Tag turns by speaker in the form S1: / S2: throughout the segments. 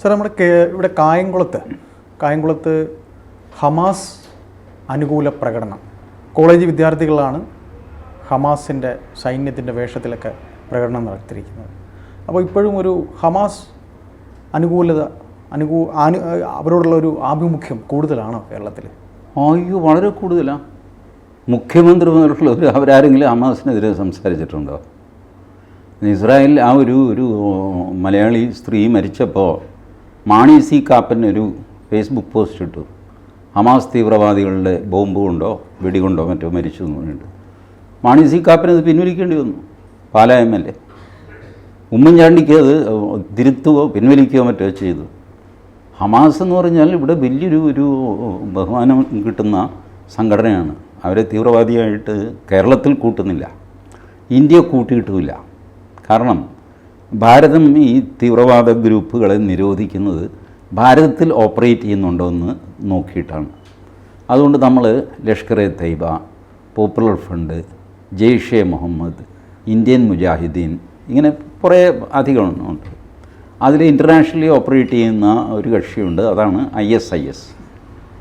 S1: Sir നമ്മുടെ ഇവിടെ കായംകുളത്ത് കായംകുളത്ത് ഹമാസ് അനുകൂല പ്രകടനം. കോളേജ് വിദ്യാർത്ഥികളാണ് ഹമാസിന്റെ സൈന്യത്തിന്റെ വേഷത്തിലൊക്കെ പ്രകടനം നടത്തിയിരിക്കുന്നത്. അപ്പോൾ ഇപ്പോഴും ഒരു ഹമാസ് അനുകൂലത അനുകൂ അനു അവരോടുള്ള ഒരു ആഭിമുഖ്യം കൂടുതലാണോ കേരളത്തിൽ?
S2: അയ്യോ വളരെ കൂടുതലാണ് മുഖ്യമന്ത്രി മുതലുള്ളവർ അവരാരെങ്കിലും ഹമാസിനെതിരെ സംസാരിച്ചിട്ടുണ്ടോ? ഇസ്രായേലിൽ ആ ഒരു ഒരു മലയാളി സ്ത്രീ മരിച്ചപ്പോൾ മാണി സി കാപ്പൻ ഒരു ഫേസ്ബുക്ക് പോസ്റ്റ് ഇട്ടു. ഹമാസ് തീവ്രവാദികളുടെ ബോംബ് കൊണ്ടോ വെടികൊണ്ടോ മറ്റോ മരിച്ചു എന്ന് പറഞ്ഞിട്ട്. മാണി സി കാപ്പൻ അത് പിൻവലിക്കേണ്ടി വന്നു. Pala M L A. ഉമ്മൻചാണ്ടിക്ക് അത് തിരുത്തുകയോ പിൻവലിക്കുകയോ മറ്റോ ചെയ്തു. ഹമാസ് എന്ന് പറഞ്ഞാൽ ഇവിടെ വലിയൊരു ഒരു ബഹുമാനം കിട്ടുന്ന സംഘടനയാണ്. അവരെ തീവ്രവാദിയായിട്ട് കേരളത്തിൽ കൂട്ടുന്നില്ല. ഇന്ത്യ കൂട്ടിയിട്ടുമില്ല. കാരണം ഭാരതം ഈ തീവ്രവാദ ഗ്രൂപ്പുകളെ നിരോധിക്കുന്നത് ഭാരതത്തിൽ ഓപ്പറേറ്റ് ചെയ്യുന്നുണ്ടോ എന്ന് നോക്കിയിട്ടാണ്. അതുകൊണ്ട് നമ്മൾ Lashkar e Taiba popular front Jaish Mohammed Indian Mujahideen ഇങ്ങനെ കുറേ അധികമുണ്ട്. അതിൽ ഇന്റർനാഷണലി ഓപ്പറേറ്റ് ചെയ്യുന്ന ഒരു കക്ഷിയുണ്ട് അതാണ് ഐ എസ് ഐ എസ്.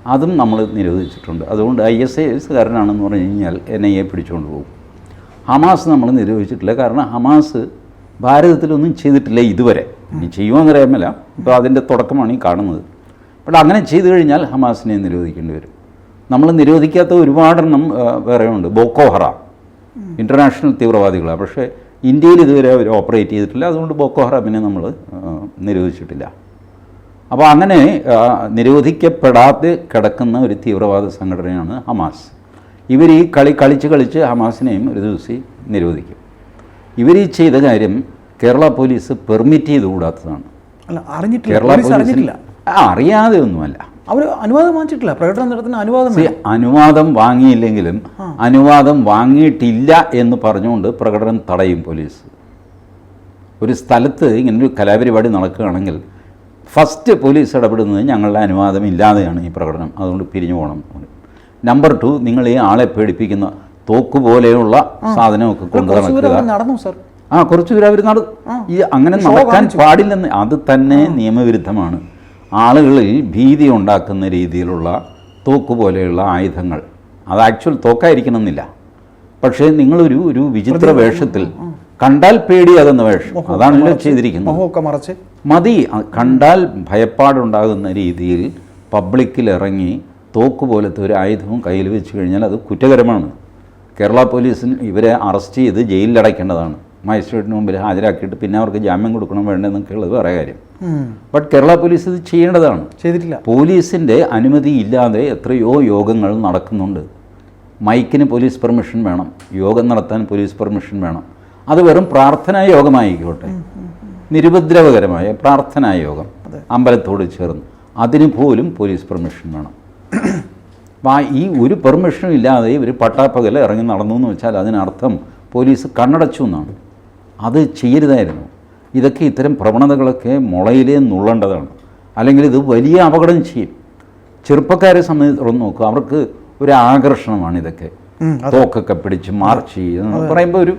S2: അതും നമ്മൾ നിരോധിച്ചിട്ടുണ്ട്. അതുകൊണ്ട് ഐ എസ് ഐ എസ് കാരനാണെന്ന് പറഞ്ഞു കഴിഞ്ഞാൽ എൻ ഐ എ പിടിച്ചുകൊണ്ട് പോകും. ഹമാസ് നമ്മൾ നിരോധിച്ചിട്ടില്ല. കാരണം ഹമാസ് ഭാരതത്തിലൊന്നും ചെയ്തിട്ടില്ല ഇതുവരെ. ഇനി ചെയ്യുമെന്നറിയാമല്ല ഇപ്പോൾ അതിന്റെ തുടക്കമാണ് ഈ കാണുന്നത്. അപ്പോൾ അങ്ങനെ ചെയ്തു കഴിഞ്ഞാൽ ഹമാസിനെ നിരോധിക്കേണ്ടി വരും. നമ്മൾ നിരോധിക്കാത്ത ഒരുപാടെണ്ണം വേറെയുണ്ട്. വേറെ ഉണ്ട് ബോക്കോ ഹറാം. ഇന്റർനാഷണൽ തീവ്രവാദികളാണ് പക്ഷേ ഇന്ത്യയിൽ ഇതുവരെ അവർ ഓപ്പറേറ്റ് ചെയ്തിട്ടില്ല. അതുകൊണ്ട് ബോക്കോ ഹറാമിനെ നമ്മൾ നിരോധിച്ചിട്ടില്ല. അപ്പോൾ അങ്ങനെ നിരോധിക്കപ്പെടാത്ത നിരോധിക്കപ്പെടാതെ കിടക്കുന്ന ഒരു തീവ്രവാദ സംഘടനയാണ് ഹമാസ്. ഇവർ ഈ കളി കളിച്ച് കളിച്ച് ഹമാസിനെയും ഒരു ദിവസം നിരോധിക്കും. ഇവർ ഈ ചെയ്ത കാര്യം കേരള പോലീസ് പെർമിറ്റ്
S1: അല്ല അറിഞ്ഞിട്ടില്ല.
S2: കേരള
S1: പോലീസ്
S2: പോലീസിന് അറിയാതെ ഒന്നുമല്ല.
S1: അവർ അനുവാദം വാങ്ങിച്ചിട്ടില്ല. പ്രകടനം നടത്തുന്ന അനുവാദം
S2: അനുവാദം വാങ്ങിയില്ലെങ്കിലും അനുവാദം വാങ്ങിയിട്ടില്ല എന്ന് പറഞ്ഞുകൊണ്ട് പ്രകടനം തടയും പോലീസ്. ഒരു സ്ഥലത്ത് ഇങ്ങനെ ഒരു കലാപരിപാടി നടക്കുകയാണെങ്കിൽ ഫസ്റ്റ് പോലീസ് ഇടപെടുന്നത് ഞങ്ങളുടെ അനുവാദം ഇല്ലാതെയാണ് ഈ പ്രകടനം. അതുകൊണ്ട് പിരിഞ്ഞു പോകണം. നമ്പർ ടു നിങ്ങൾ ഈ ആളെ പേടിപ്പിക്കുന്ന തോക്ക് പോലെയുള്ള സാധനമൊക്കെ കൊണ്ടു നടക്കുക.
S1: നടന്നു സർ.
S2: ആ കുറച്ചു പേര് അവർ നട ഈ അങ്ങനെ നടക്കാൻ. പാടില്ലെന്ന് അത് തന്നെ നിയമവിരുദ്ധമാണ്. ആളുകളിൽ ഭീതി ഉണ്ടാക്കുന്ന രീതിയിലുള്ള തോക്ക് പോലെയുള്ള ആയുധങ്ങൾ. അത് ആക്ച്വൽ തോക്കായിരിക്കണമെന്നില്ല. പക്ഷേ നിങ്ങളൊരു ഒരു വിചിത്ര വേഷത്തിൽ കണ്ടാൽ പേടിയാകുന്ന വേഷം. അതാണല്ലോ ചെയ്തിരിക്കുന്നത്. മതി. കണ്ടാൽ ഭയപ്പാടുണ്ടാകുന്ന രീതിയിൽ പബ്ലിക്കിൽ ഇറങ്ങി തോക്ക് പോലത്തെ ഒരു ആയുധവും കയ്യിൽ വെച്ച് കഴിഞ്ഞാൽ അത് കുറ്റകരമാണ്. കേരള പോലീസിന് ഇവരെ അറസ്റ്റ് ചെയ്ത് ജയിലിലടയ്ക്കേണ്ടതാണ്. മജിസ്ട്രേറ്റിന് മുമ്പിൽ ഹാജരാക്കിയിട്ട് പിന്നെ അവർക്ക് ജാമ്യം കൊടുക്കണം വേണ്ടെന്നൊക്കെ ഉള്ളത് വേറെ കാര്യം. ബട്ട് കേരള പോലീസ് ഇത് ചെയ്യേണ്ടതാണ്.
S1: ചെയ്തിട്ടില്ല.
S2: പോലീസിന്റെ അനുമതി ഇല്ലാതെ എത്രയോ യോഗങ്ങൾ നടക്കുന്നുണ്ട്. മൈക്കിന് പോലീസ് പെർമിഷൻ വേണം. യോഗം നടത്താൻ പോലീസ് പെർമിഷൻ വേണം. അത് വെറും പ്രാർത്ഥനാ യോഗമായിക്കോട്ടെ. നിരുപദ്രവകരമായ പ്രാർത്ഥനാ യോഗം അമ്പലത്തോട് ചേർന്ന്. അതിന് പോലും പോലീസ് പെർമിഷൻ വേണം. അപ്പോൾ ആ ഈ ഒരു പെർമിഷനും ഇല്ലാതെ ഇവർ പട്ടാപ്പകൽ ഇറങ്ങി നടന്നു എന്ന് വെച്ചാൽ അതിനർത്ഥം പോലീസ് കണ്ണടച്ചു എന്നാണ്. അത് ചെയ്യരുതായിരുന്നു. ഇതൊക്കെ ഇത്തരം പ്രവണതകളൊക്കെ മുളയിലേ നുള്ളേണ്ടതാണ്. അല്ലെങ്കിൽ ഇത് വലിയ അപകടം ചെയ്യും. ചെറുപ്പക്കാരെ സംബന്ധിച്ചിടത്തോളം നോക്കുക. അവർക്ക് ഒരു ആകർഷണമാണ് ഇതൊക്കെ. തോക്കൊക്കെ പിടിച്ച് മാർച്ച് ചെയ്യുക പറയുമ്പോൾ ഒരു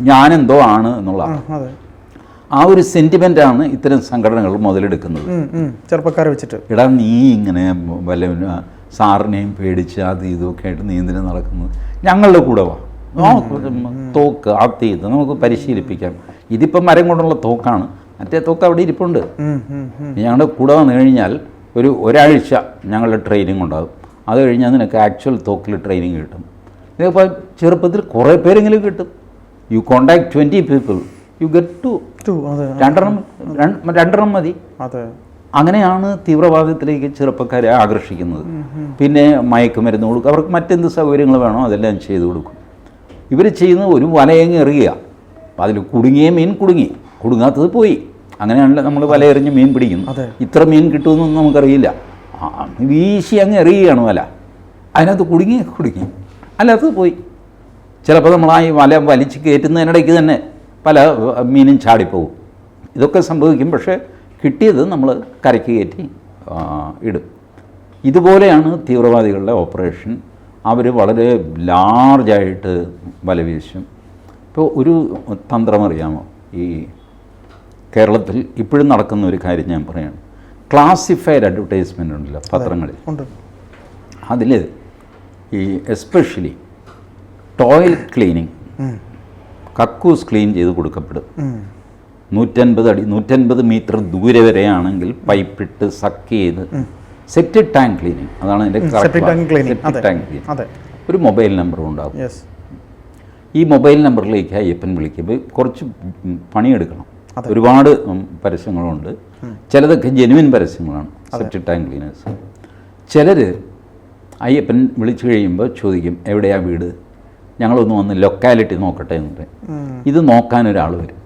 S2: ഞാനെന്തോ ആണ് എന്നുള്ള
S1: ആ,
S2: ഒരു സെന്റിമെന്റാണ് ഇത്തരം സംഘടനകൾ മുതലെടുക്കുന്നത്.
S1: ചെറുപ്പക്കാരെ വെച്ചിട്ട്.
S2: ഇടാ നീ ഇങ്ങനെ വല്ല സാറിനെയും പേടിച്ച് അത് ഇതുമൊക്കെ ആയിട്ട് നീന്തൽ നടക്കുന്നത് ഞങ്ങളുടെ കൂടെ വാ. തോക്ക് ആ ഇത് നമുക്ക് പരിശീലിപ്പിക്കാം. ഇതിപ്പം മരം കൊണ്ടുള്ള തോക്കാണ്. മറ്റേ തോക്ക് അവിടെ ഇരിപ്പുണ്ട്. ഞങ്ങളുടെ കൂടെ വന്നു കഴിഞ്ഞാൽ ഒരു ഒരാഴ്ച ഞങ്ങളുടെ ട്രെയിനിങ് ഉണ്ടാകും. അത് കഴിഞ്ഞാൽ നിനക്ക് ആക്ച്വൽ തോക്കിൽ ട്രെയിനിങ് കിട്ടും. ഇതിപ്പോൾ ചെറുപ്പത്തിൽ കുറേ പേരെങ്കിലും കിട്ടും. You contact twenty people you get two രണ്ടെണ്ണം രണ്ട് രണ്ടെണ്ണം മതി.
S1: അതെ.
S2: അങ്ങനെയാണ് തീവ്രവാദത്തിലേക്ക് ചെറുപ്പക്കാരെ ആകർഷിക്കുന്നത്. പിന്നെ മയക്കുമരുന്ന് കൊടുക്കും അവർക്ക് മറ്റെന്ത് സൗകര്യങ്ങൾ വേണോ അതെല്ലാം ചെയ്തു കൊടുക്കും. ഇവർ ചെയ്യുന്ന ഒരു വലയങ്ങ് എറിയുക. അപ്പോൾ അതിൽ കുടുങ്ങിയ മീൻ കുടുങ്ങി. കുടുങ്ങാത്തത് പോയി. അങ്ങനെയാണല്ലോ നമ്മൾ വലയെറിഞ്ഞ് മീൻ പിടിക്കുന്നത് ഇത്ര മീൻ കിട്ടുമെന്നൊന്നും നമുക്കറിയില്ല. വീശി അങ്ങ് എറിയുകയാണ് വല. അതിനകത്ത് കുടുങ്ങി കുടുങ്ങി. അല്ലാത്തത് പോയി. ചിലപ്പോൾ നമ്മൾ ആ ഈ വല വലിച്ച് കയറ്റുന്നതിനിടയ്ക്ക് തന്നെ പല മീനും ചാടിപ്പോവും. ഇതൊക്കെ സംഭവിക്കും. പക്ഷേ കിട്ടിയത് നമ്മൾ കരയ്ക്ക് കയറ്റി ഇടും. ഇതുപോലെയാണ് തീവ്രവാദികളുടെ ഓപ്പറേഷൻ. അവർ വളരെ ലാർജായിട്ട് വലവീശും. ഇപ്പോൾ ഒരു തന്ത്രമറിയാമോ ഈ കേരളത്തിൽ ഇപ്പോഴും നടക്കുന്ന ഒരു കാര്യം ഞാൻ പറയാണ്. ക്ലാസിഫൈഡ് അഡ്വർടൈസ്മെന്റ് ഉണ്ടല്ലോ പത്രങ്ങളിൽ. അതിൽ ഈ എസ്പെഷ്യലി ടോയ്ലറ്റ് ക്ലീനിങ് കക്കൂസ് ക്ലീൻ ചെയ്ത് കൊടുക്കപ്പെടും. നൂറ്റൻപത് അടി നൂറ്റൻപത് മീറ്റർ ദൂരെ വരെയാണെങ്കിൽ പൈപ്പിട്ട് സക്ക് ചെയ്ത് സെപ്റ്റിക് ടാങ്ക് ക്ലീനിങ് അതാണ് അതിന്റെ
S1: സെപ്റ്റിക് ടാങ്ക് ക്ലീനിങ്
S2: ഒരു മൊബൈൽ നമ്പർ
S1: ഉണ്ടാകും
S2: ഈ മൊബൈൽ നമ്പറിലേക്ക് അയ്യപ്പൻ വിളിക്കുമ്പോൾ കുറച്ച് പണിയെടുക്കണം. ഒരുപാട് പരസ്യങ്ങളുണ്ട്. ചിലതൊക്കെ ജെനുവിൻ പരസ്യങ്ങളാണ് സെപ്റ്റിക് ടാങ്ക് ക്ലീനേഴ്സ് ചിലർ അയ്യപ്പൻ വിളിച്ചു കഴിയുമ്പോൾ ചോദിക്കും എവിടെയാ വീട്? ഞങ്ങളൊന്ന് വന്ന് ലൊക്കാലിറ്റി നോക്കട്ടെ എന്ന് പറയും. ഇത് നോക്കാൻ ഒരാൾ വരും.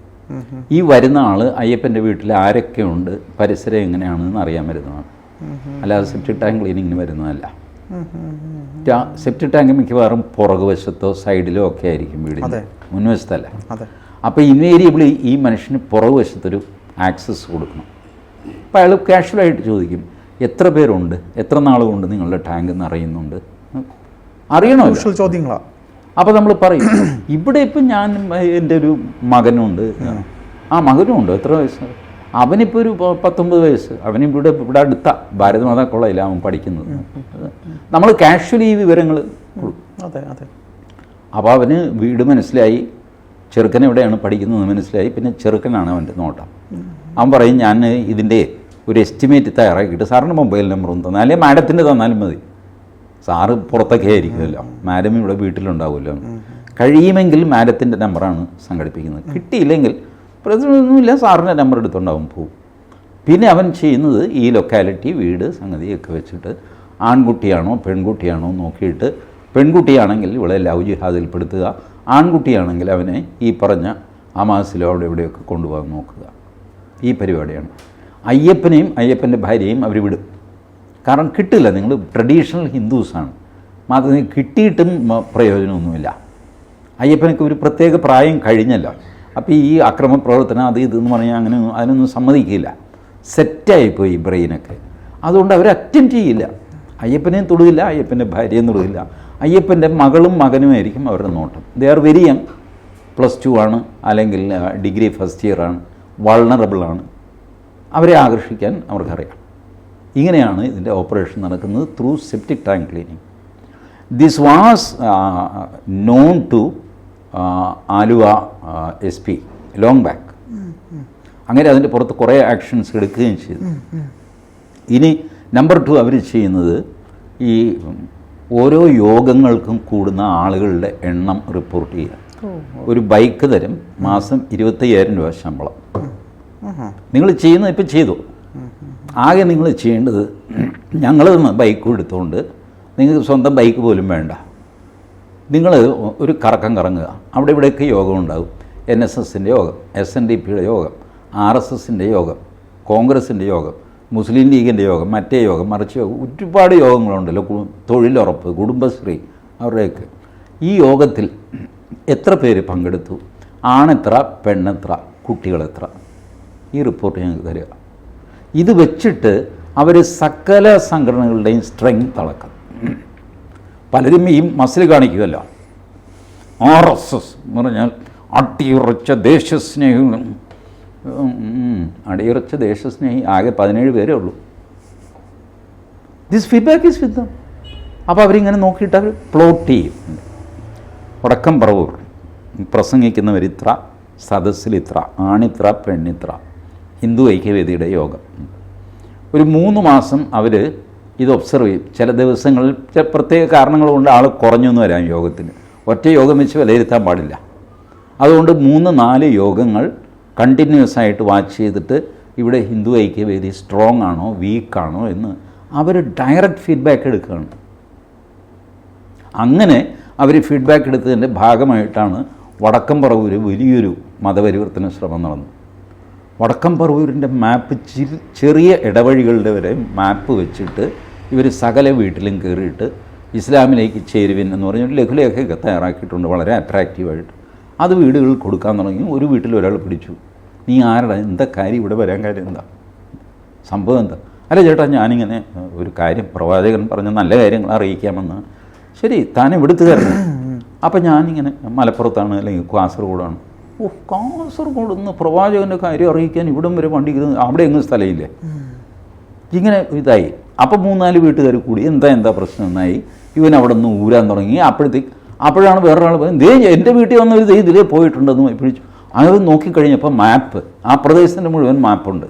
S2: ഈ വരുന്ന ആൾ അയ്യപ്പന്റെ വീട്ടിൽ ആരൊക്കെയുണ്ട് പരിസരം എങ്ങനെയാണെന്ന് അറിയാൻ വരുന്നതാണ്. അല്ലാതെ സെപ്റ്റിക് ടാങ്ക് ക്ലീനിങ്ങിന് വരുന്നതല്ല. സെപ്റ്റിക് ടാങ്ക് മിക്കവാറും പുറകുവശത്തോ സൈഡിലോ ഒക്കെ ആയിരിക്കും വീടിന്. മുൻവശത്തല്ല? അപ്പോൾ ഇൻവേരിയബിളി ഈ മനുഷ്യന് പുറകുവശത്തൊരു ആക്സസ് കൊടുക്കണം. അപ്പോൾ അയാൾ കാഷ്വലായിട്ട് ചോദിക്കും എത്ര പേരുണ്ട്? എത്ര നാളുകൊണ്ട് നിങ്ങളുടെ ടാങ്ക് നിറയുന്നുണ്ട്?
S1: അറിയണോ ചോദ്യങ്ങളാ.
S2: അപ്പോൾ നമ്മൾ പറയും ഇവിടെ ഇപ്പം ഞാൻ എന്റെ ഒരു മകനുണ്ട്. ആ മകനും ഉണ്ട് എത്ര വയസ്സ്? അവനിപ്പോൾ ഒരു പത്തൊമ്പത് വയസ്സ്. അവനിവിടെ ഇവിടെ അടുത്ത ഭാരതമാതാ കോളേജിൽ അവൻ പഠിക്കുന്നത്. നമ്മൾ കാഷ്വലി ഈ വിവരങ്ങൾ
S1: അതെ അതെ.
S2: അപ്പോൾ അവന് വീട് മനസ്സിലായി. ചെറുക്കൻ എവിടെയാണ് പഠിക്കുന്നത് മനസ്സിലായി. പിന്നെ ചെറുക്കനാണ് അവന്റെ നോട്ടം. അവൻ പറയും ഞാൻ ഇതിന്റെ ഒരു എസ്റ്റിമേറ്റ് തയ്യാറാക്കിയിട്ട് സാറിന്റെ മൊബൈൽ നമ്പറും തന്നാൽ അല്ലെങ്കിൽ മാഡത്തിന്റെ തന്നാലും മതി. സാറ് പുറത്തൊക്കെ ആയിരിക്കുമല്ലോ. മാഡം ഇവിടെ വീട്ടിലുണ്ടാവുമല്ലോ. കഴിയുമെങ്കിൽ മാഡത്തിന്റെ നമ്പറാണ് സംഘടിപ്പിക്കുന്നത്. കിട്ടിയില്ലെങ്കിൽ പ്രശ്നമൊന്നുമില്ല സാറിന്റെ നമ്പർ എടുത്തുണ്ടാവും പോവും. പിന്നെ അവൻ ചെയ്യുന്നത് ഈ ലൊക്കാലിറ്റി വീട് സംഗതിയൊക്കെ വെച്ചിട്ട് ആൺകുട്ടിയാണോ പെൺകുട്ടിയാണോ നോക്കിയിട്ട് പെൺകുട്ടിയാണെങ്കിൽ ഇവളെ ലവ് ജിഹാദിൽപ്പെടുത്തുക ആൺകുട്ടിയാണെങ്കിൽ അവനെ ഈ പറഞ്ഞ അമാസിലോ അവിടെ എവിടെയൊക്കെ കൊണ്ടുപോകാൻ നോക്കുക. ഈ പരിപാടിയാണ്. അയ്യപ്പനെയും അയ്യപ്പന്റെ ഭാര്യയും അവർ വിടും. കാരണം കിട്ടില്ല. നിങ്ങൾ ട്രഡീഷണൽ ഹിന്ദുസാണ് മാത്രമേ കിട്ടിയിട്ടും പ്രയോജനമൊന്നുമില്ല. അയ്യപ്പനൊക്കെ ഒരു പ്രത്യേക പ്രായം കഴിഞ്ഞല്ല. അപ്പോൾ ഈ അക്രമ പ്രവർത്തനം അത് ഇതെന്ന് പറഞ്ഞാൽ അങ്ങനെ അതിനൊന്നും സമ്മതിക്കില്ല. സെറ്റായിപ്പോയി ബ്രെയിനൊക്കെ അതുകൊണ്ട് അവർ അറ്റൻഡ് ചെയ്യില്ല. അയ്യപ്പനെയും തൊടുകില്ല അയ്യപ്പന്റെ ഭാര്യയും തൊടുകില്ല അയ്യപ്പന്റെ മകളും മകനും ആയിരിക്കും അവരുടെ നോട്ടം. They are very young plus two ആണ് അല്ലെങ്കിൽ ഡിഗ്രി ഫസ്റ്റ് ഇയർ ആണ്. വൾണറബിൾ ആണ്. അവരെ ആകർഷിക്കാൻ അവർക്കറിയാം. ഇങ്ങനെയാണ് ഇതിന്റെ ഓപ്പറേഷൻ നടക്കുന്നത് through septic tank cleaning this was known to Aluva S P long back അങ്ങനെ അതിന്റെ പുറത്ത് കുറേ ആക്ഷൻസ് എടുക്കുകയും ചെയ്തു. ഇനി നമ്പർ ടു അവർ ചെയ്യുന്നത് ഈ ഓരോ യോഗങ്ങൾക്കും കൂടുന്ന ആളുകളുടെ എണ്ണം റിപ്പോർട്ട് ചെയ്യുക. ഒരു ബൈക്ക് തരും മാസം ഇരുപത്തയ്യായിരം രൂപ ശമ്പളം. നിങ്ങൾ ചെയ്യുന്നത് ഇപ്പം ചെയ്തു. ആകെ നിങ്ങൾ ചെയ്യേണ്ടത് ഞങ്ങൾ ബൈക്ക് എടുത്തുകൊണ്ട് നിങ്ങൾക്ക് സ്വന്തം ബൈക്ക് പോലും വേണ്ട. നിങ്ങൾ ഒരു കറക്കം കറങ്ങുക. അവിടെ ഇവിടെയൊക്കെ യോഗം ഉണ്ടാകും. എൻ എസ് എസിന്റെ യോഗം എസ് എൻ ഡി പിയുടെ യോഗം ആർ എസ് എസിന്റെ യോഗം കോൺഗ്രസിന്റെ യോഗം മുസ്ലിം ലീഗിന്റെ യോഗം മറ്റേ യോഗം മറിച്ച് യോഗം ഒരുപാട് യോഗങ്ങളുണ്ടല്ലോ. തൊഴിലുറപ്പ് കുടുംബശ്രീ അവരുടെയൊക്കെ. ഈ യോഗത്തിൽ എത്ര പേര് പങ്കെടുത്തു? ആണെത്ര പെണ്ണെത്ര കുട്ടികളെത്ര? ഈ റിപ്പോർട്ട് ഞങ്ങൾക്ക് തരിക. ഇത് വെച്ചിട്ട് അവർ സകല സംഘടനകളുടെയും സ്ട്രെങ്ത് അളക്കും പലരും ഈ മസിൽ കാണിക്കുമല്ലോ ആർ എസ് എസ് എന്ന് പറഞ്ഞാൽ അടിയുറച്ച ദേശസ്നേഹികളും. അടിയുറച്ച ദേശസ്നേഹി ആകെ പതിനേഴ് പേരേ ഉള്ളൂ. ദിസ് ഫീഡ്ബാക്ക് ഈസ് വിത്ത് അപ്പോൾ അവരിങ്ങനെ നോക്കിയിട്ട് അവർ പ്ലോട്ട് ചെയ്യും ഉടക്കം പറവൂർ പ്രസംഗിക്കുന്നവരിത്ര സദസ്സിലിത്ര ആണിത്ര പെണ്ണിത്ര. ഹിന്ദു ഐക്യവേദിയുടെ യോഗം. ഒരു മൂന്ന് മാസം അവർ ഇത് ഒബ്സർവ് ചെയ്യും. ചില ദിവസങ്ങളിൽ ചില പ്രത്യേക കാരണങ്ങൾ കൊണ്ട് ആൾ കുറഞ്ഞു എന്ന് വരാം യോഗത്തിന്. ഒറ്റ യോഗം വെച്ച് വിലയിരുത്താൻ പാടില്ല. അതുകൊണ്ട് മൂന്ന് നാല് യോഗങ്ങൾ കണ്ടിന്യൂസ് ആയിട്ട് വാച്ച് ചെയ്തിട്ട് ഇവിടെ ഹിന്ദു ഐക്യവേദി സ്ട്രോങ് ആണോ വീക്കാണോ എന്ന് അവർ ഡയറക്റ്റ് ഫീഡ്ബാക്ക് എടുക്കുകയാണ്. അങ്ങനെ അവർ ഫീഡ്ബാക്ക് എടുത്തതിന്റെ ഭാഗമായിട്ടാണ് വടക്കം പറവൂർ വലിയൊരു മതപരിവർത്തന ശ്രമം നടന്നു വടക്കം പറവൂരിന്റെ മാപ്പ് ചെറിയ ഇടവഴികളുടെ വരെ മാപ്പ് വെച്ചിട്ട് ഇവർ സകല വീട്ടിലും കയറിയിട്ട് ഇസ്ലാമിലേക്ക് ചേരുവിൻ എന്ന് പറഞ്ഞ ലഘുലേഖയൊക്കെ തയ്യാറാക്കിയിട്ടുണ്ട് വളരെ അട്രാക്റ്റീവായിട്ട് അത് വീടുകളിൽ കൊടുക്കാൻ തുടങ്ങി ഒരു വീട്ടിൽ ഒരാൾ പിടിച്ചു. നീ ആരുടെ? എന്താ കാര്യം? ഇവിടെ വരാൻ കാര്യം എന്താ? സംഭവം എന്താ? അല്ല ചേട്ടാ ഞാനിങ്ങനെ ഒരു കാര്യം പ്രവാചകൻ പറഞ്ഞ നല്ല കാര്യങ്ങൾ അറിയിക്കാമെന്ന്. ശരി താൻ ഇവിടുത്തുകാരൻ അപ്പം ഞാനിങ്ങനെ മലപ്പുറത്താണ് അല്ലെങ്കിൽ കാസർഗോഡാണ്. ഓ കാസർഗോഡ് നിന്ന് പ്രവാചകന്റെ കാര്യം അറിയിക്കാൻ ഇവിടം വരെ വണ്ടി അവിടെ എങ്ങും സ്ഥലമില്ലേ? ഇങ്ങനെ ഇതായി. അപ്പം മൂന്നാൽ വീട്ടുകാർ കൂടി എന്താ എന്താ പ്രശ്നം എന്നായി. ഇവൻ അവിടെ നിന്ന് ഊരാൻ തുടങ്ങി. അപ്പോഴത്തേക്ക് അപ്പോഴാണ് വേറൊരാൾ പറയുന്നത് ദേ എന്റെ വീട്ടിൽ വന്നൊരു ദേ ഇതിലേ പോയിട്ടുണ്ടെന്ന് പിടിച്ചു അങ്ങനെ നോക്കിക്കഴിഞ്ഞപ്പോൾ മാപ്പ് ആ പ്രദേശത്തിന്റെ മുഴുവൻ മാപ്പുണ്ട്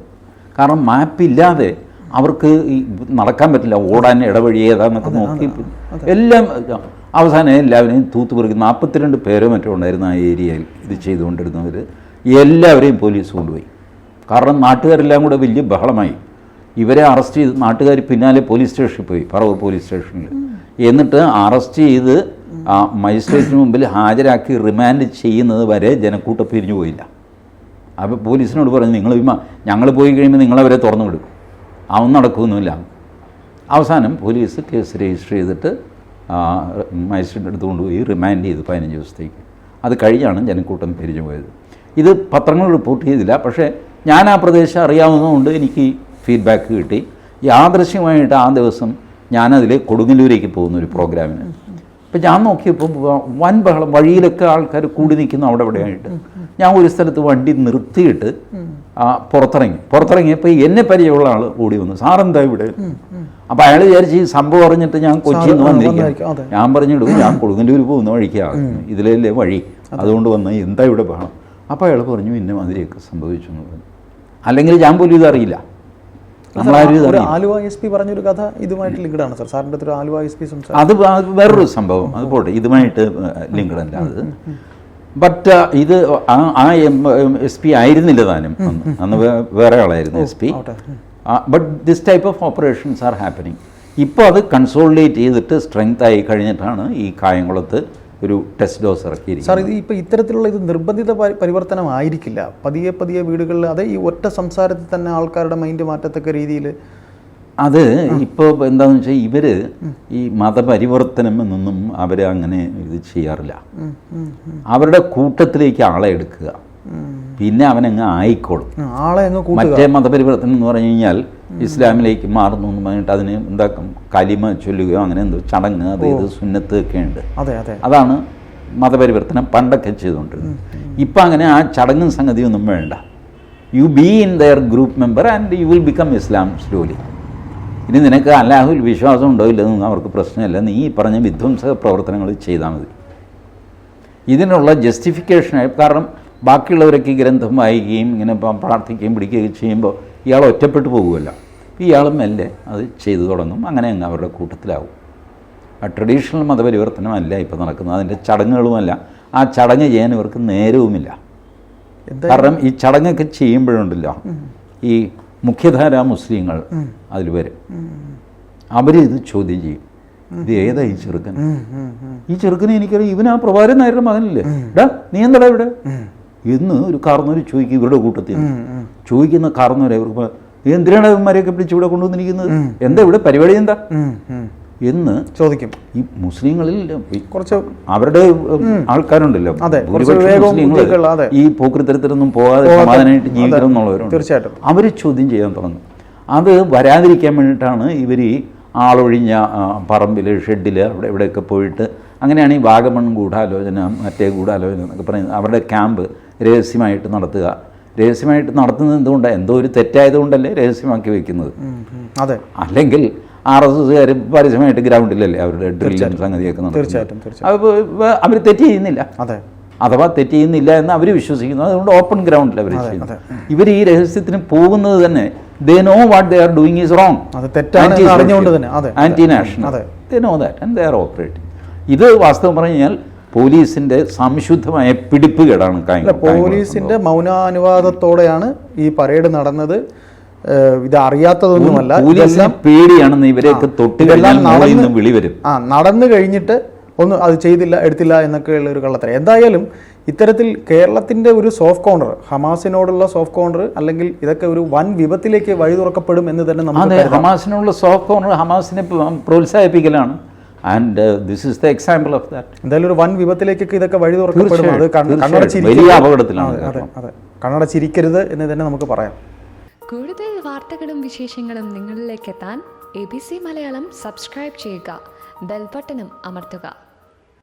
S2: കാരണം മാപ്പ് ഇല്ലാതെ അവർക്ക് ഈ നടക്കാൻ പറ്റില്ല ഓടാൻ ഇടവഴി ഏതാന്നൊക്കെ നോക്കി. എല്ലാം അവസാനം എല്ലാവരെയും തൂത്തുപെറുക്കി നാൽപ്പത്തിരണ്ട് പേരോ മറ്റോ ഉണ്ടായിരുന്നു ആ ഏരിയയിൽ ഇത് ചെയ്തുകൊണ്ടിരുന്നവർ എല്ലാവരെയും പോലീസ് കൊണ്ടുപോയി. കാരണം നാട്ടുകാരെല്ലാം കൂടെ വലിയ ബഹളമായി. ഇവരെ അറസ്റ്റ് ചെയ്ത് നാട്ടുകാർ പിന്നാലെ പോലീസ് സ്റ്റേഷനിൽ പോയി പറവൂർ പോലീസ് സ്റ്റേഷനിൽ. എന്നിട്ട് അറസ്റ്റ് ചെയ്ത് ആ മജിസ്ട്രേറ്റിന് മുമ്പിൽ ഹാജരാക്കി റിമാൻഡ് ചെയ്യുന്നത് വരെ ജനക്കൂട്ടം പിരിഞ്ഞു പോയില്ല. അപ്പോൾ പോലീസിനോട് പറഞ്ഞു നിങ്ങൾ ഞങ്ങൾ പോയി കഴിയുമ്പോൾ നിങ്ങളവരെ തുറന്നു വിടും. അതൊന്നും നടക്കുമൊന്നുമില്ല അവസാനം പോലീസ് കേസ് രജിസ്റ്റർ ചെയ്തിട്ട് മജിസ്ട്രേറ്റ് അടുത്ത് കൊണ്ടുപോയി റിമാൻഡ് ചെയ്തു പതിനഞ്ച് ദിവസത്തേക്ക്. അത് കഴിഞ്ഞാണ് ജനക്കൂട്ടം പിരിഞ്ഞു പോയത്. ഇത് പത്രങ്ങൾ റിപ്പോർട്ട് ചെയ്തില്ല. പക്ഷേ ഞാൻ ആ പ്രദേശം അറിയാവുന്നതുകൊണ്ട് എനിക്ക് ഫീഡ്ബാക്ക് കിട്ടി. യാദൃശ്യമായിട്ട് ആ ദിവസം ഞാനതിൽ കൊടുങ്ങല്ലൂരേക്ക് പോകുന്ന ഒരു പ്രോഗ്രാമിന് അപ്പം ഞാൻ നോക്കിയപ്പോൾ വൻ ബഹളം വഴിയിലൊക്കെ ആൾക്കാർ കൂടി നിൽക്കുന്നു അവിടെ എവിടെയായിട്ട് ഞാൻ ഒരു സ്ഥലത്ത് വണ്ടി നിർത്തിയിട്ട് ആ, പുറത്തിറങ്ങി. പുറത്തിറങ്ങിയപ്പോൾ എന്നെ പരിചയമുള്ള ആൾ ഓടി വന്നു. സാറെന്താ ഇവിടെ? അപ്പം അയാൾ വിചാരിച്ച് ഈ സംഭവം അറിഞ്ഞിട്ട് ഞാൻ കൊച്ചിയിൽ നിന്ന്
S1: വന്നിരിക്കും,
S2: ഞാൻ പറഞ്ഞിടും ഞാൻ കൊടുങ്ങല്ലൂർ പോകുന്ന വഴിക്കാണ് ഇതിലല്ലേ വഴി? അതുകൊണ്ട് വന്ന എന്താ ഇവിടെ ബഹളം? അപ്പോൾ അയാൾ പറഞ്ഞു ഇന്ന മാതിരിയൊക്കെ സംഭവിച്ചു എന്ന് പറഞ്ഞു. അല്ലെങ്കിൽ ഞാൻ പോലും ഇതറിയില്ല.
S1: ആലുവ എസ് പി പറഞ്ഞൊരു കഥ ഇതുമായിട്ട് ലിങ്ക്ഡ് ആണ് സാർ. സാറിന്റെ അടുത്ത് ഒരു ആലുവ എസ് പി സംസാരിച്ചു.
S2: അത് വേറൊരു സംഭവം. അത് പോട്ടെ. ഇതുമായിട്ട് ലിങ്ക്ഡ് അല്ല അത്. ബട്ട് ഇത് ആ- എം എസ് പി ആയിരുന്നില്ല താനും. അന്ന് വേറെ ആളായിരുന്നു S P. But this type of operations are happening ഇപ്പോൾ അത് കൺസോളിഡേറ്റ് ചെയ്തിട്ട് സ്ട്രെങ്ത് ആയി കഴിഞ്ഞിട്ടാണ് ഈ കായംകുളത്ത് ഒരു ടെസ്റ്റ് ഡോസ്
S1: സാർ
S2: ഇറക്കിയിരിക്കുന്നത്
S1: ഇത് ഇപ്പോൾ ഇത്തരത്തിലുള്ള ഇത് നിർബന്ധിത പരിവർത്തനം ആയിരിക്കില്ല പതിയെ പതിയെ വീടുകളിൽ അതെ ഈ ഒറ്റ സംസാരത്തിൽ തന്നെ ആൾക്കാരുടെ മൈൻഡ് മാറ്റത്തക്ക രീതിയിൽ
S2: അത് ഇപ്പോൾ എന്താണെന്ന് വെച്ചാൽ ഇവർ ഈ മതപരിവർത്തനം എന്നൊന്നും അവർ അങ്ങനെ ഇത് ചെയ്യാറില്ല. അവരുടെ കൂട്ടത്തിലേക്ക് ആളെ എടുക്കുക. പിന്നെ അവനങ്ങ് ആയിക്കോളും.
S1: ആളെ അങ്ങ് കൂട്ടുക.
S2: മറ്റേ മതപരിവർത്തനം എന്ന് പറഞ്ഞു കഴിഞ്ഞാൽ ഇസ്ലാമിലേക്ക് മാറുന്നു എന്ന് പറഞ്ഞിട്ട് അതിന് എന്താ കലിമ ചൊല്ലുകയോ അങ്ങനെ എന്തോ ചടങ്ങ് അത് ഇത് സുന്നത്ത് ഒക്കെ ഉണ്ട്.
S1: അതെ അതെ.
S2: അതാണ് മതപരിവർത്തനം പണ്ടൊക്കെ ചെയ്തുകൊണ്ടിരുന്നത്. ഇപ്പം അങ്ങനെ ആ ചടങ്ങും സംഗതിയൊന്നും വേണ്ട. You be in their group member and you will become Islam slowly ഇനി നിനക്ക് അല്ലാഹുൽ വിശ്വാസം ഉണ്ടോ ഇല്ലെന്നൊന്നും അവർക്ക് പ്രശ്നമില്ല. നീ ഈ പറഞ്ഞ വിധ്വംസക പ്രവർത്തനങ്ങൾ ചെയ്താൽ മതി. ഇതിനുള്ള ജസ്റ്റിഫിക്കേഷനായി കാരണം ബാക്കിയുള്ളവരൊക്കെ ഈ ഗ്രന്ഥം വായിക്കുകയും ഇങ്ങനെ പ്രാർത്ഥിക്കുകയും പിടിക്കുകയും ചെയ്യുമ്പോൾ ഇയാൾ ഒറ്റപ്പെട്ടു പോകുമല്ല. ഇയാളും മെല്ലെ അത് ചെയ്തു തുടങ്ങും. അങ്ങനെ അങ്ങ് അവരുടെ കൂട്ടത്തിലാവും. ആ ട്രഡീഷണൽ മതപരിവർത്തനമല്ല ഇപ്പോൾ നടക്കുന്നത്. അതിന്റെ ചടങ്ങുകളുമല്ല. ആ ചടങ്ങ് ചെയ്യാൻ ഇവർക്ക് നേരവുമില്ല. കാരണം ഈ ചടങ്ങൊക്കെ ചെയ്യുമ്പോഴുണ്ടല്ലോ. ഈ മുഖ്യധാരാ മുസ്ലിങ്ങൾ അതിൽ വരും. അവരിത് ചോദ്യം ചെയ്യും. ഇത് ഏതാ ഈ ചെറുക്കൻ. ഈ ചെറുക്കനെ എനിക്കറിയാം. ഇവൻ ആ പ്രഭാരൻ മകനില്ലേ? മകനല്ലേ ഡാ നീ എന്താടാ ഇവിടെ? എന്ന് ഒരു കാർന്നവർ ചോദിക്കും ഇവരുടെ കൂട്ടത്തിൽ. ചോദിക്കുന്ന കാർന്നവരെ നീ എന്തിനാണ് ഇവന്മാരെയൊക്കെ പിടിച്ച് ഇവിടെ കൊണ്ടുവന്നിരിക്കുന്നത്? എന്താ ഇവിടെ പരിപാടി എന്താ. എന്ന്
S1: ചോദിക്കും.
S2: ഈ മുസ്ലിങ്ങളിൽ
S1: കുറച്ച്
S2: അവരുടെ ആൾക്കാരുണ്ടല്ലോ. ഈ പോക്കൃത്തരത്തിലൊന്നും പോകാതെ സമാധാനമായിട്ട് ജീവിക്കണം എന്നുള്ളവരുണ്ട്.
S1: തീർച്ചയായിട്ടും.
S2: അവർ ചോദ്യം ചെയ്യാൻ തുടങ്ങും. അത് വരാതിരിക്കാൻ വേണ്ടിയിട്ടാണ് ഇവർ ഈ ആളൊഴിഞ്ഞ പറമ്പിൽ ഷെഡിൽ അവിടെ ഇവിടെയൊക്കെ പോയിട്ട് അങ്ങനെയാണ് ഈ വാഗമൺ ഗൂഢാലോചന മറ്റേ ഗൂഢാലോചന എന്നൊക്കെ പറയുന്നത്. അവരുടെ ക്യാമ്പ് രഹസ്യമായിട്ട് നടത്തുക. രഹസ്യമായിട്ട് നടത്തുന്നത് എന്തുകൊണ്ടാണ് എന്തോ ഒരു തെറ്റായതുകൊണ്ടല്ലേ രഹസ്യമാക്കി വെക്കുന്നത്.
S1: അതെ.
S2: അല്ലെങ്കിൽ ആർ എസ് എസ്സുകാർ പരസ്യമായിട്ട് ഗ്രൗണ്ടിലല്ലേ അവരുടെ ഡ്രില്ലും സംഗതിയൊക്കെ
S1: തീർച്ചയായിട്ടും,
S2: അപ്പോൾ അവർ തെറ്റ് ചെയ്യുന്നില്ല.
S1: അതെ.
S2: അഥവാ തെറ്റ് ചെയ്യുന്നില്ല എന്ന് അവർ വിശ്വസിക്കുന്നു. അതുകൊണ്ട് ഓപ്പൺ ഗ്രൗണ്ടിൽ അവർ ചെയ്യുന്നു. ഇവർ ഈ രഹസ്യത്തിന് പോകുന്നത് തന്നെ they know what they are doing is wrong. Anti national. They know that and they are operating ഇത് വാസ്തവം പറഞ്ഞു കഴിഞ്ഞാൽ പോലീസിന്റെ സംശുദ്ധമായ പിടിപ്പുകേടാണ്
S1: പോലീസിന്റെ മൗനാനുവാദത്തോടെയാണ് ഈ പരേഡ് നടന്നത്. ഇത് അറിയാത്തതൊന്നുമല്ല.
S2: പോലീസിന് പേടിയാണെന്ന് ഇവരെയൊക്കെ തൊട്ട്
S1: ഇതെല്ലാം
S2: കഴിഞ്ഞാൽ മുകളിൽ നിന്ന്
S1: നടന്ന്
S2: വിളി വരും.
S1: ആ നടന്നു കഴിഞ്ഞിട്ട് ഒന്നും അത് ചെയ്തില്ല എടുത്തില്ല എന്നൊക്കെയുള്ള ഒരു കള്ളത്തരം. എന്തായാലും ഇത്തരത്തിൽ കേരളത്തിന്റെ ഒരു സോഫ്റ്റ് കോർണർ ഹമാസിനോടുള്ള സോഫ്റ്റ് കോർണർ അല്ലെങ്കിൽ ഇതൊക്കെ ഒരു വൻ വിപത്തിലേക്ക് വഴി തുറക്കപ്പെടും എന്ന് തന്നെ നമ്മൾ
S2: ഹമാസിനോടുള്ള സോഫ്റ്റ് കോർണർ ഹമാസിനെ പ്രോത്സാഹിപ്പിക്കലാണ്. And this is the example of that
S1: എന്തായാലും ഒരു വൻ വിപത്തിലേക്കൊക്കെ ഇതൊക്കെ വഴി തുറക്കപ്പെടും.
S2: വലിയ അപകടത്തിലാണ്
S1: അതെ, അതെ
S2: കേരളം.
S1: അതെ കണ്ണടച്ചിരിക്കരുത് എന്ന് തന്നെ നമുക്ക് പറയാം.
S3: കൂടുതൽ വാർത്തകളും വിശേഷങ്ങളും നിങ്ങളിലേക്ക് എത്താൻ A B C Malayalam subscribe ചെയ്യുക. ബെൽബട്ടനും അമർത്തുക.